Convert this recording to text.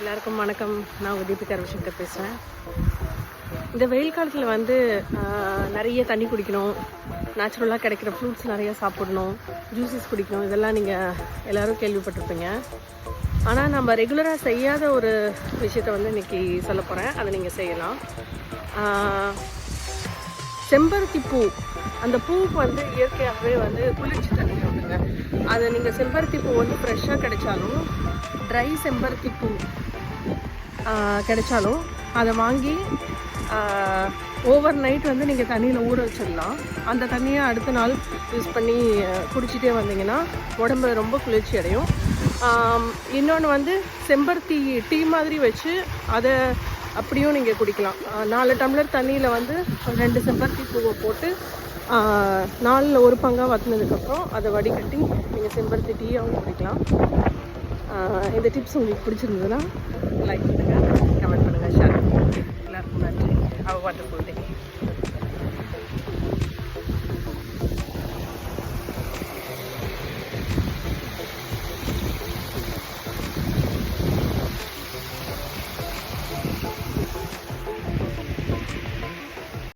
எல்லாருக்கும் வணக்கம். நான் உங்க தீபிகா ரவிசங்கர் பேசுகிறேன் இந்த வெயில் காலத்தில் வந்து நிறைய தண்ணி குடிக்கணும். நேச்சுரலாக கிடைக்கிற ஃப்ரூட்ஸ் நிறைய சாப்பிடணும். ஜூஸஸ் குடிக்கணும். இதெல்லாம் நீங்கள் எல்லோரும் கேள்விப்பட்டிருப்பீங்க. ஆனால் நம்ம ரெகுலராக செய்யாத ஒரு விஷயத்தை வந்து இன்றைக்கி சொல்ல போகிறேன் அதை நீங்கள் செய்யலாம். செம்பருத்தி பூ. அந்த பூவுக்கு வந்து இயற்கையாகவே வந்து குளிர்ச்சி அதை நீங்கள் செம்பருத்தி பூ வந்து ஃப்ரெஷ்ஷாக கிடைச்சாலும் ட்ரை செம்பருத்தி பூ கிடைச்சாலும் அதை வாங்கி ஓவர் நைட் வந்து நீங்கள் தண்ணியில் ஊற வச்சிடலாம். அந்த தண்ணியை அடுத்த நாள் யூஸ் பண்ணி குடிச்சிட்டே வந்தீங்கன்னா உடம்பு ரொம்ப குளிர்ச்சி அடையும். இன்னொன்று வந்து செம்பருத்தி டீ மாதிரி வச்சு அதை அப்படியும் நீங்கள் குடிக்கலாம். நாலு டம்ளர் தண்ணியில் வந்து ரெண்டு செம்பருத்தி பூவை போட்டு நாலில் ஒரு பங்காக வத்தினதுக்கப்புறம் அதை வடிகட்டி நீங்கள் செம்பருத்தி டீயாகவும் குடிக்கலாம். இந்த டிப்ஸ் உங்களுக்கு பிடிச்சிருந்ததுன்னா லைக் பண்ணுங்கள் கமெண்ட் பண்ணுங்கள் ஷேர் பண்ணுங்கள் எல்லாருக்கும் நன்றி. அவ வாட்டர் டே